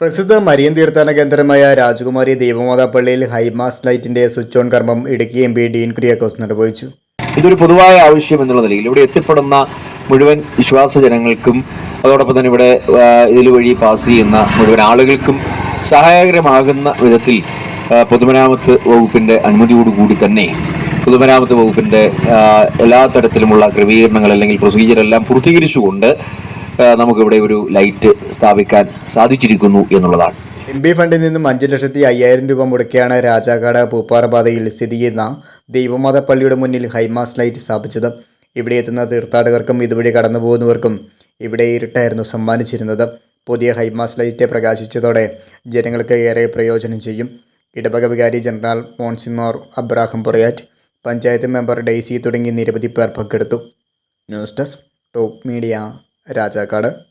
പ്രസിദ്ധ മരിയൻ തീർത്ഥാടന കേന്ദ്രമായ രാജകുമാരി ദേവമാതാ പള്ളിയിൽ ഹൈമാസ് ലൈറ്റിന്റെ സ്വിച്ച് ഓൺ കർമ്മം ഇടുക്കി എം പി ഡീൻ കുര്യാക്കോസ് നിർവഹിച്ചു. ഇതൊരു പൊതുവായ ആവശ്യം എന്നുള്ള നിലയിൽ ഇവിടെ എത്തിപ്പെടുന്ന മുഴുവൻ വിശ്വാസ ജനങ്ങൾക്കും അതോടൊപ്പം തന്നെ ഇവിടെ ഇതിൽ വഴി പാസ് ചെയ്യുന്ന മുഴുവൻ ആളുകൾക്കും സഹായകരമാകുന്ന വിധത്തിൽ പൊതുമരാമത്ത് വകുപ്പിന്റെ അനുമതിയോടുകൂടി തന്നെ പൊതുമരാമത്ത് വകുപ്പിന്റെ എല്ലാ തരത്തിലുമുള്ള ക്രമീകരണങ്ങൾ അല്ലെങ്കിൽ പ്രൊസീജിയർ എല്ലാം പൂർത്തീകരിച്ചുകൊണ്ട് നമുക്കിവിടെ ഒരു ലൈറ്റ് സ്ഥാപിക്കാൻ സാധിച്ചിരിക്കുന്നു എന്നുള്ളതാണ്. എം ബി ഫണ്ടിൽ നിന്നും അഞ്ച് ലക്ഷത്തി അയ്യായിരം രൂപ മുടക്കിയാണ് രാജാക്കാട് പൂപ്പാറ പാതയിൽ സ്ഥിതി ചെയ്യുന്ന ദൈവമത പള്ളിയുടെ മുന്നിൽ ഹൈമാസ് ലൈറ്റ് സ്ഥാപിച്ചത്. ഇവിടെ എത്തുന്ന തീർത്ഥാടകർക്കും ഇതുവഴി കടന്നു പോകുന്നവർക്കും ഇവിടെ ഇരുട്ടായിരുന്നു സമ്മാനിച്ചിരുന്നത്. പുതിയ ഹൈമാസ് ലൈറ്റ് പ്രകാശിച്ചതോടെ ജനങ്ങൾക്ക് ഏറെ പ്രയോജനം ചെയ്യും. ഇടവക വികാരി general monsignor Abraham Porayath panchayat member Daisy തുടങ്ങി നിരവധി പേർ പങ്കെടുത്തു. News desk top media. Rajakkad.